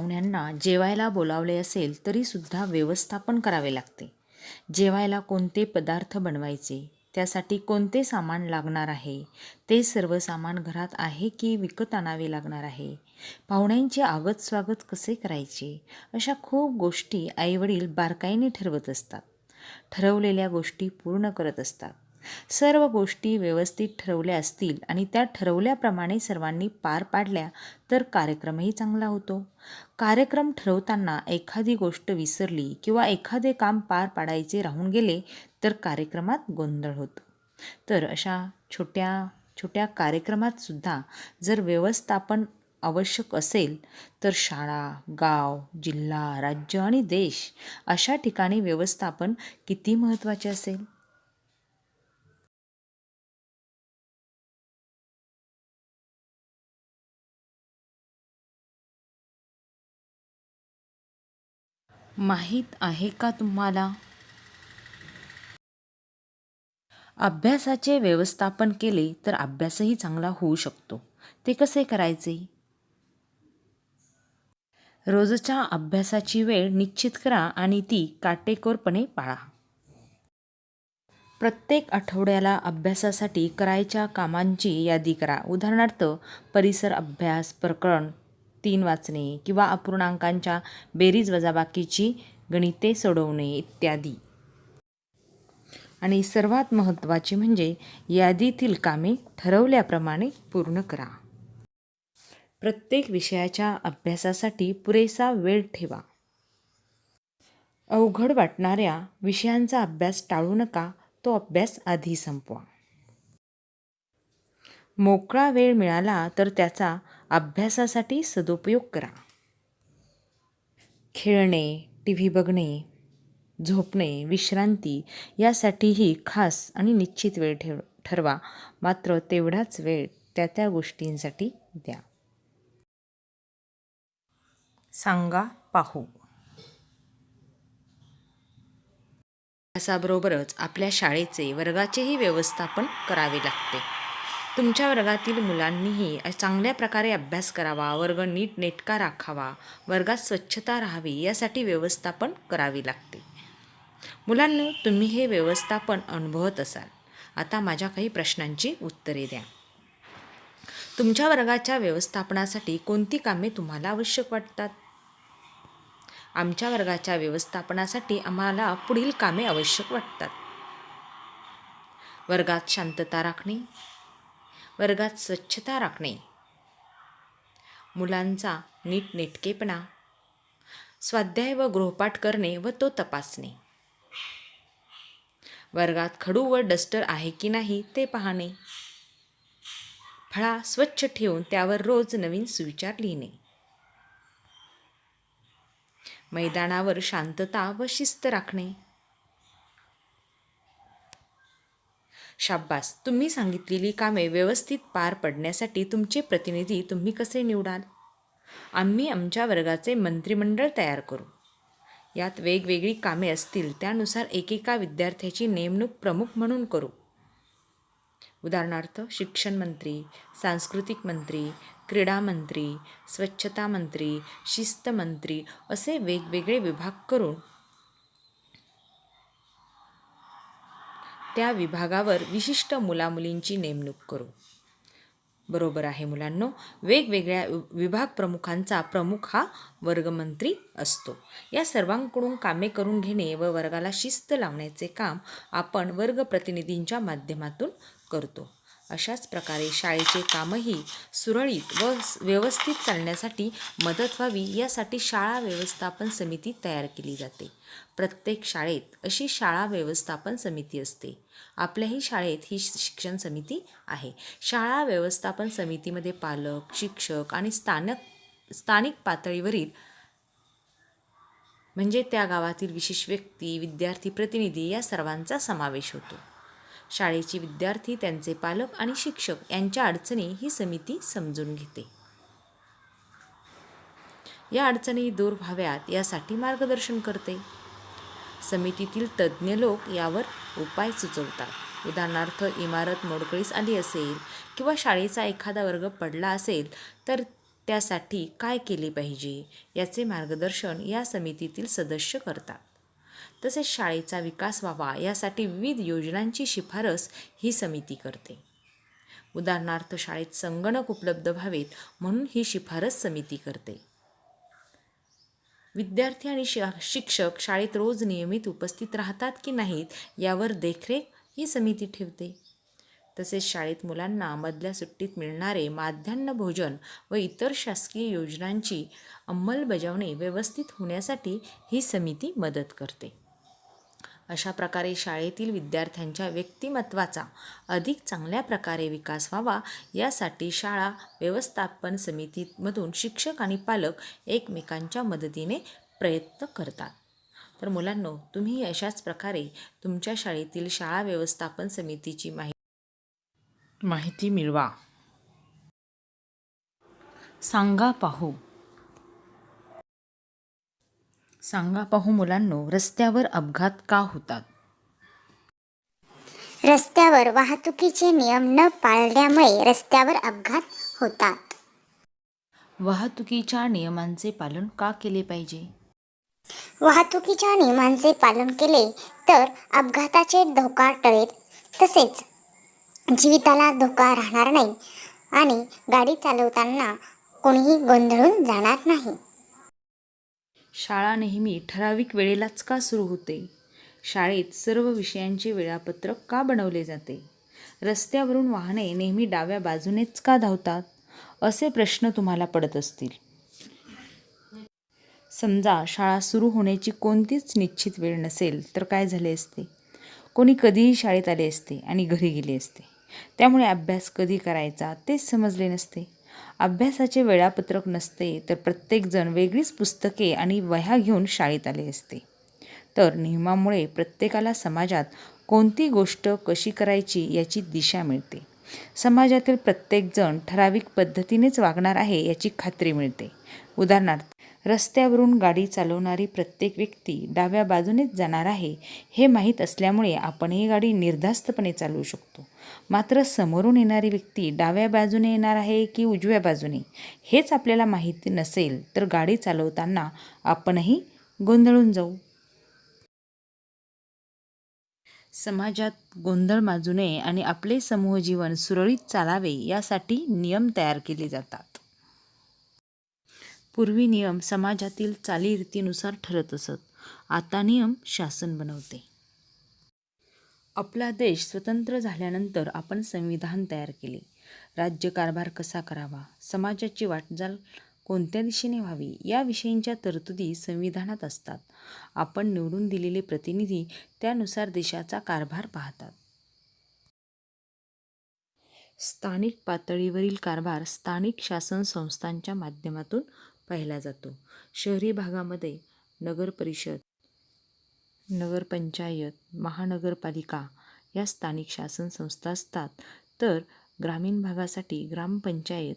पाहुण्यांना जेवायला बोलावले असेल तरीसुद्धा व्यवस्थापन करावे लागते. जेवायला कोणते पदार्थ बनवायचे? त्यासाठी कोणते सामान लागणार आहे? ते सर्व सामान घरात आहे की विकत आणावे लागणार आहे? पाहुण्यांचे आगत स्वागत कसे करायचे? अशा खूप गोष्टी आईवडील बारकाईने ठरवत असतात. ठरवलेल्या गोष्टी पूर्ण करत असतात. सर्व गोष्टी व्यवस्थित ठरवल्या असतील आणि त्या ठरवल्याप्रमाणे सर्वांनी पार पाडल्या तर कार्यक्रमही चांगला होतो. कार्यक्रम ठरवताना एखादी गोष्ट विसरली किंवा एखादे काम पार पाडायचे राहून गेले तर कार्यक्रमात गोंधळ होतो. तर अशा छोट्या छोट्या कार्यक्रमात सुद्धा जर व्यवस्थापन आवश्यक असेल तर शाळा गाव जिल्हा राज्य आणि देश अशा ठिकाणी व्यवस्थापन किती महत्त्वाचे असेल? माहीत आहे का तुम्हाला? अभ्यासाचे व्यवस्थापन केले तर अभ्यासही चांगला होऊ शकतो. ते कसे करायचे? रोजच्या अभ्यासाची वेळ निश्चित करा आणि ती काटेकोरपणे पाळा. प्रत्येक आठवड्याला अभ्यासासाठी करायच्या कामांची यादी करा. उदाहरणार्थ परिसर अभ्यास प्रकरण तीन वाचणे किंवा अपूर्णांकांच्या बेरीज वजाबाकीची गणिते सोडवणे इत्यादी. आणि सर्वात महत्त्वाचे म्हणजे यादीतील कामे ठरवल्याप्रमाणे पूर्ण करा. प्रत्येक विषयाच्या अभ्यासासाठी पुरेसा वेळ ठेवा. अवघड वाटणाऱ्या विषयांचा अभ्यास टाळू नका तो अभ्यास आधी संपवा. मोकळा वेळ मिळाला तर त्याचा अभ्यासासाठी सदुपयोग करा. खेळणे टी व्ही बघणे झोपणे विश्रांती यासाठीही खास आणि निश्चित वेळ ठेव ठरवा. मात्र तेवढाच वेळ त्या त्या गोष्टींसाठी द्या. सांगा पाहू. अभ्यासाबरोबरच आपल्या शाळेचे वर्गाचेही व्यवस्थापन करावे लागते. तुमच्या वर्गातील मुलांनीही चांगल्या प्रकारे अभ्यास करावा वर्ग नीट नेटका राखावा वर्गात स्वच्छता राहावी यासाठी व्यवस्थापन करावी लागते. मुलांना तुम्ही हे व्यवस्थापन अनुभवत असाल. आता माझ्या काही प्रश्नांची उत्तरे द्या. तुमच्या वर्गाच्या व्यवस्थापनासाठी कोणती कामे तुम्हाला आवश्यक वाटतात? आमच्या वर्गाच्या व्यवस्थापनासाठी आम्हाला पुढील कामे आवश्यक वाटतात. वर्गात शांतता राखणे वर्गात स्वच्छता राखणे. मुलांचा नीटनेटकेपणा स्वाध्याय व गृहपाठ करणे व तो तपासणे. वर्गात खडू व डस्टर आहे की नाही ते पाहणे. फळा स्वच्छ ठेवून त्यावर रोज नवीन सुविचार लिहिणे. मैदानावर शांतता व शिस्त राखणे. शाब्बास तुम्ही सांगितलेली कामे व्यवस्थित पार पडण्यासाठी तुमचे प्रतिनिधी तुम्ही कसे निवडाल? आम्ही आमच्या वर्गाचे मंत्रिमंडळ तयार करू. यात वेगवेगळी कामे असतील त्यानुसार एकेका विद्यार्थ्याची नेमणूक प्रमुख म्हणून करू. उदाहरणार्थ शिक्षण मंत्री सांस्कृतिक मंत्री क्रीडा मंत्री स्वच्छता मंत्री शिस्त मंत्री असे वेगवेगळे विभाग करून त्या विभागावर विशिष्ट मुलामुलींची नेमणूक करू. बरोबर आहे मुलांनो वेगवेगळ्या विभाग प्रमुखांचा प्रमुख हा वर्गमंत्री असतो. या सर्वांकडून कामे करून घेणे व वर्गाला शिस्त लावण्याचे काम आपण वर्गप्रतिनिधींच्या माध्यमातून करतो. अशाच प्रकारे शाळेचे कामही सुरळीत व व्यवस्थित चालण्यासाठी मदत व्हावी यासाठी शाळा व्यवस्थापन समिती तयार केली जाते. प्रत्येक शाळेत अशी शाळा व्यवस्थापन समिती असते. आपल्याही शाळेत ही शिक्षण समिती आहे. शाळा व्यवस्थापन समितीमध्ये पालक शिक्षक आणि स्थानक स्थानिक पातळीवरील म्हणजे त्या गावातील विशेष व्यक्ती विद्यार्थी प्रतिनिधी या सर्वांचा समावेश होतो. शाळेचे विद्यार्थी त्यांचे पालक आणि शिक्षक यांच्या अडचणी ही समिती समजून घेते. या अडचणी दूर व्हाव्यात यासाठी मार्गदर्शन करते. समितीतील तज्ज्ञ लोक यावर उपाय सुचवतात. उदाहरणार्थ इमारत मोडकळीस आली असेल किंवा शाळेचा एखादा वर्ग पडला असेल तर त्यासाठी काय केले पाहिजे याचे मार्गदर्शन या समितीतील सदस्य करतात. तसेच शाळेचा विकास व्हावा यासाठी विविध योजनांची शिफारस ही समिती करते. उदाहरणार्थ शाळेत संगणक उपलब्ध व्हावेत म्हणून ही शिफारस समिती करते. विद्यार्थी आणि शिक्षक शाळेत रोज नियमित उपस्थित राहतात की नाहीत यावर देखरेख ही समिती ठेवते. तसेच शाळेत मुलांना मधल्या सुट्टीत मिळणारे माध्यान्ह भोजन व इतर शासकीय योजनांची अंमलबजावणी व्यवस्थित होण्यासाठी ही समिती मदत करते. अशा प्रकारे शाळेतील विद्यार्थ्यांच्या व्यक्तिमत्वाचा अधिक चांगल्या प्रकारे विकास व्हावा यासाठी शाळा व्यवस्थापन समितीमधून शिक्षक आणि पालक एकमेकांच्या मदतीने प्रयत्न करतात. तर मुलांनो तुम्ही अशाच प्रकारे तुमच्या शाळेतील शाळा व्यवस्थापन समितीची माहिती माहिती मिळवा. सांगा पाहू. सांगा पाहू मुलांनो रस्त्यावर अपघात का होतात? रस्त्यावर वाहतुकीचे नियम न पाळल्यामुळे रस्त्यावर अपघात होतात. वाहतुकीच्या नियमांचे पालन का केले पाहिजे? वाहतुकीच्या नियमांचे पालन केले तर अपघाताचे धोका टळेल तसेच जीविताला धोका राहणार नाही आणि गाडी चालवताना कोणीही गोंधळून जाणार नाही. शाळा नेहमी ठराविक वेळेलाच का सुरू होते? शाळेत सर्व विषयांचे वेळापत्रक का बनवले जाते? रस्त्यावरून वाहने नेहमी डाव्या बाजूनेच का धावतात? असे प्रश्न तुम्हाला पडत असतील. समजा शाळा सुरू होण्याची कोणतीच निश्चित वेळ नसेल तर काय झाले असते? कोणी कधीही शाळेत आले असते आणि घरी गेले असते. त्यामुळे अभ्यास कधी करायचा तेच समजले नसते. अभ्यासाचे वेळापत्रक नसते तर प्रत्येकजण वेगळीच पुस्तके आणि वह्या घेऊन शाळेत आले असते. तर नियमामुळे प्रत्येकाला समाजात कोणती गोष्ट कशी करायची याची दिशा मिळते. समाजातील प्रत्येकजण ठराविक पद्धतीनेच वागणार आहे याची खात्री मिळते. उदाहरणार्थ रस्त्यावरून गाडी चालवणारी प्रत्येक व्यक्ती डाव्या बाजूनेच जाणार आहे हे माहीत असल्यामुळे आपण ही गाडी निर्धास्तपणे चालवू शकतो. मात्र समोरून येणारी व्यक्ती डाव्या बाजूने येणार आहे की उजव्या बाजूने हेच आपल्याला माहिती नसेल तर गाडी चालवताना आपणही गोंधळून जाऊ. समाजात गोंधळ माजू नये आणि आपले समूह जीवन सुरळीत चालावे यासाठी नियम तयार केले जातात. पूर्वी नियम समाजातील चालीरीतीनुसार ठरत असत. आता नियम शासन बनवते. आपला देश स्वतंत्र झाल्यानंतर आपण संविधान तयार केले. राज्यकारभार कसा करावा? समाजाची वाटचाल कोणत्या दिशेने व्हावी? या विषयींच्या तरतुदी संविधानात असतात. आपण निवडून दिलेले प्रतिनिधी त्यानुसार देशाचा कारभार पाहतात. स्थानिक पातळीवरील कारभार स्थानिक शासन संस्थांच्या माध्यमातून पाहिला जातो. शहरी भागामध्ये नगरपरिषद नगरपंचायत महानगरपालिका या स्थानिक शासन संस्था असतात. तर ग्रामीण भागासाठी ग्रामपंचायत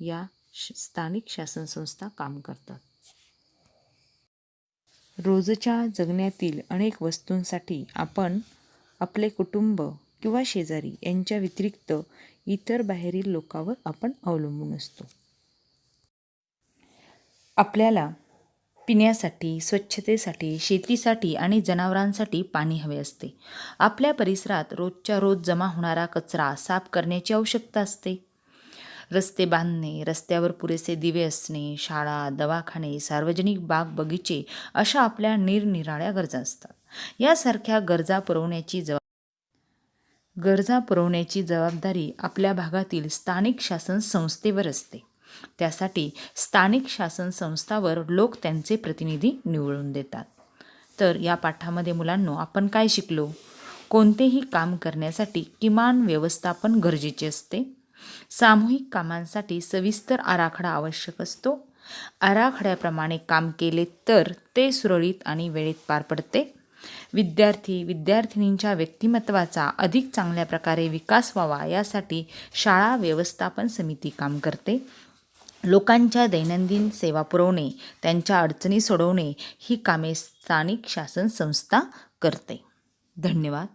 या श स्थानिक शासन संस्था काम करतात. रोजच्या जगण्यातील अनेक वस्तूंसाठी आपण आपले कुटुंब किंवा शेजारी यांच्या व्यतिरिक्त इतर बाहेरील लोकांवर आपण अवलंबून असतो. आपल्याला पिण्यासाठी स्वच्छतेसाठी शेतीसाठी आणि जनावरांसाठी पाणी हवे असते. आपल्या परिसरात रोजच्या रोज जमा होणारा कचरा साफ करण्याची आवश्यकता असते. रस्ते बांधणे रस्त्यावर पुरेसे दिवे असणे शाळा दवाखाने सार्वजनिक बाग बगीचे अशा आपल्या निरनिराळ्या गरजा असतात. यासारख्या गरजा पुरवण्याची जबाब गरजा पुरवण्याची जबाबदारी आपल्या भागातील स्थानिक शासन संस्थेवर असते. त्यासाठी स्थानिक शासन संस्थावर लोक त्यांचे प्रतिनिधी निवडून देतात. तर या पाठामध्ये मुलांनो आपण काय शिकलो? कोणतेही काम करण्यासाठी किमान व्यवस्थापन गरजेचे असते. सामूहिक कामांसाठी सविस्तर आराखडा आवश्यक असतो. आराखड्याप्रमाणे काम केले तर ते सुरळीत आणि वेळेत पार पडते. विद्यार्थी विद्यार्थिनींच्या व्यक्तिमत्वाचा अधिक चांगल्या प्रकारे विकास व्हावा यासाठी शाळा व्यवस्थापन समिती काम करते. लोकांच्या दैनंदिन सेवा पुरवणे त्यांच्या अडचणी सोडवणे ही कामे स्थानिक शासन संस्था करते. धन्यवाद.